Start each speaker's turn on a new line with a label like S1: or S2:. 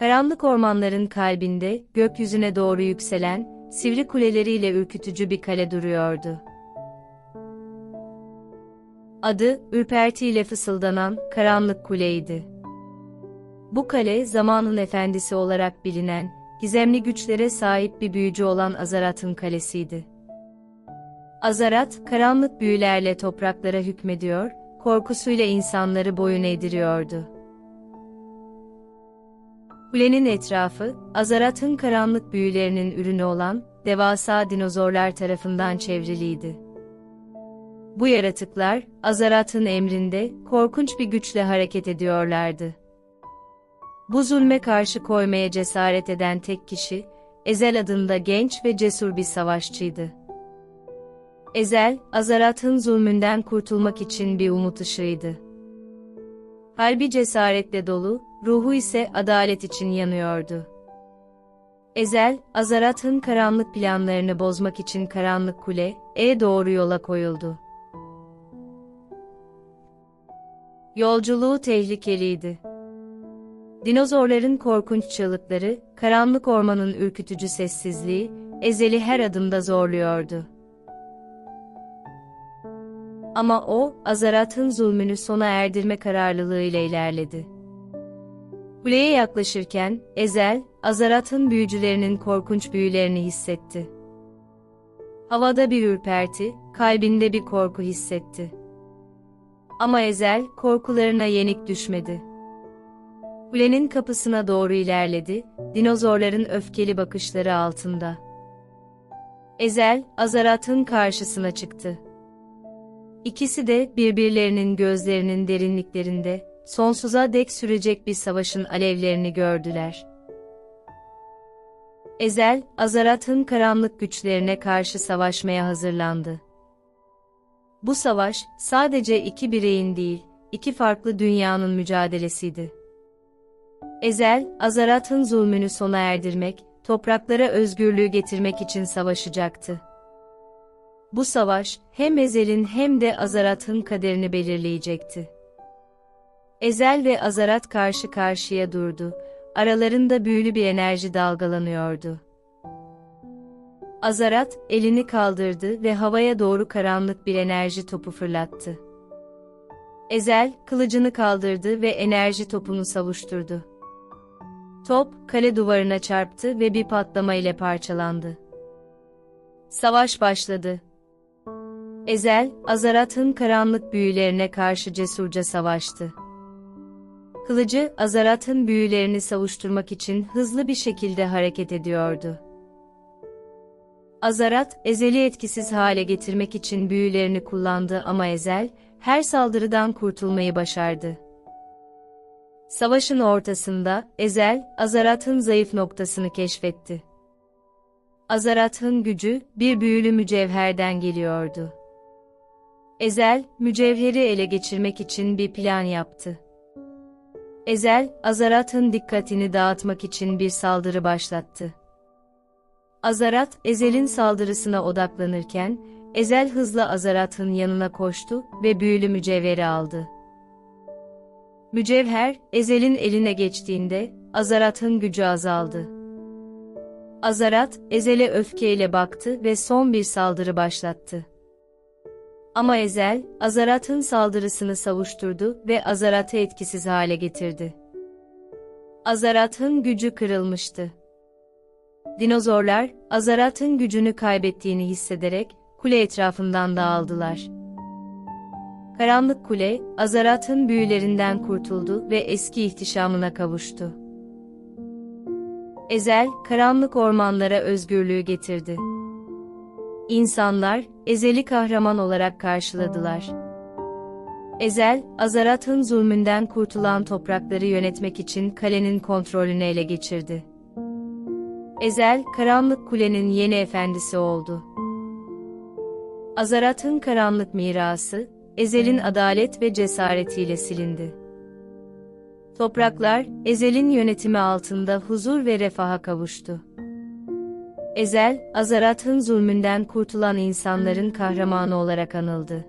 S1: Karanlık ormanların kalbinde, gökyüzüne doğru yükselen, sivri kuleleriyle ürkütücü bir kale duruyordu. Adı, ürpertiyle fısıldanan, Karanlık Kule'ydi. Bu kale, zamanın efendisi olarak bilinen, gizemli güçlere sahip bir büyücü olan Azarat'ın kalesiydi. Azarat, karanlık büyülerle topraklara hükmediyor, korkusuyla insanları boyun eğdiriyordu. Kulenin etrafı, Azarat'ın karanlık büyülerinin ürünü olan, devasa dinozorlar tarafından çevriliydi. Bu yaratıklar, Azarat'ın emrinde, korkunç bir güçle hareket ediyorlardı. Bu zulme karşı koymaya cesaret eden tek kişi, Ezel adında genç ve cesur bir savaşçıydı. Ezel, Azarat'ın zulmünden kurtulmak için bir umut ışığıydı. Kalbi cesaretle dolu, ruhu ise adalet için yanıyordu. Ezel, Azarat'ın karanlık planlarını bozmak için karanlık kule, e doğru yola koyuldu. Yolculuğu tehlikeliydi. Dinozorların korkunç çığlıkları, karanlık ormanın ürkütücü sessizliği, Ezel'i her adımda zorluyordu. Ama o, Azarat'ın zulmünü sona erdirme kararlılığıyla ilerledi. Kuleye yaklaşırken, Ezel, Azarat'ın büyücülerinin korkunç büyülerini hissetti. Havada bir ürperti, kalbinde bir korku hissetti. Ama Ezel, korkularına yenik düşmedi. Kulenin kapısına doğru ilerledi, dinozorların öfkeli bakışları altında. Ezel, Azarat'ın karşısına çıktı. İkisi de birbirlerinin gözlerinin derinliklerinde, sonsuza dek sürecek bir savaşın alevlerini gördüler. Ezel, Azarat'ın karanlık güçlerine karşı savaşmaya hazırlandı. Bu savaş, sadece iki bireyin değil, iki farklı dünyanın mücadelesiydi. Ezel, Azarat'ın zulmünü sona erdirmek, topraklara özgürlüğü getirmek için savaşacaktı. Bu savaş, hem Ezel'in hem de Azarat'ın kaderini belirleyecekti. Ezel ve Azarat karşı karşıya durdu, aralarında büyülü bir enerji dalgalanıyordu. Azarat, elini kaldırdı ve havaya doğru karanlık bir enerji topu fırlattı. Ezel, kılıcını kaldırdı ve enerji topunu savuşturdu. Top, kale duvarına çarptı ve bir patlama ile parçalandı. Savaş başladı. Ezel, Azarat'ın karanlık büyülerine karşı cesurca savaştı. Kılıcı, Azarat'ın büyülerini savuşturmak için hızlı bir şekilde hareket ediyordu. Azarat, Ezel'i etkisiz hale getirmek için büyülerini kullandı ama Ezel, her saldırıdan kurtulmayı başardı. Savaşın ortasında, Ezel, Azarat'ın zayıf noktasını keşfetti. Azarat'ın gücü, bir büyülü mücevherden geliyordu. Ezel, mücevheri ele geçirmek için bir plan yaptı. Ezel, Azarat'ın dikkatini dağıtmak için bir saldırı başlattı. Azarat, Ezel'in saldırısına odaklanırken, Ezel hızla Azarat'ın yanına koştu ve büyülü mücevheri aldı. Mücevher, Ezel'in eline geçtiğinde, Azarat'ın gücü azaldı. Azarat, Ezel'e öfkeyle baktı ve son bir saldırı başlattı. Ama Ezel, Azarat'ın saldırısını savuşturdu ve Azarat'ı etkisiz hale getirdi. Azarat'ın gücü kırılmıştı. Dinozorlar, Azarat'ın gücünü kaybettiğini hissederek, kule etrafından dağıldılar. Karanlık kule, Azarat'ın büyülerinden kurtuldu ve eski ihtişamına kavuştu. Ezel, karanlık ormanlara özgürlüğü getirdi. İnsanlar, Ezel'i kahraman olarak karşıladılar. Ezel, Azarat'ın zulmünden kurtulan toprakları yönetmek için kalenin kontrolünü ele geçirdi. Ezel, Karanlık Kule'nin yeni efendisi oldu. Azarat'ın karanlık mirası, Ezel'in adalet ve cesaretiyle silindi. Topraklar, Ezel'in yönetimi altında huzur ve refaha kavuştu. Ezel, Azarat'ın zulmünden kurtulan insanların kahramanı olarak anıldı.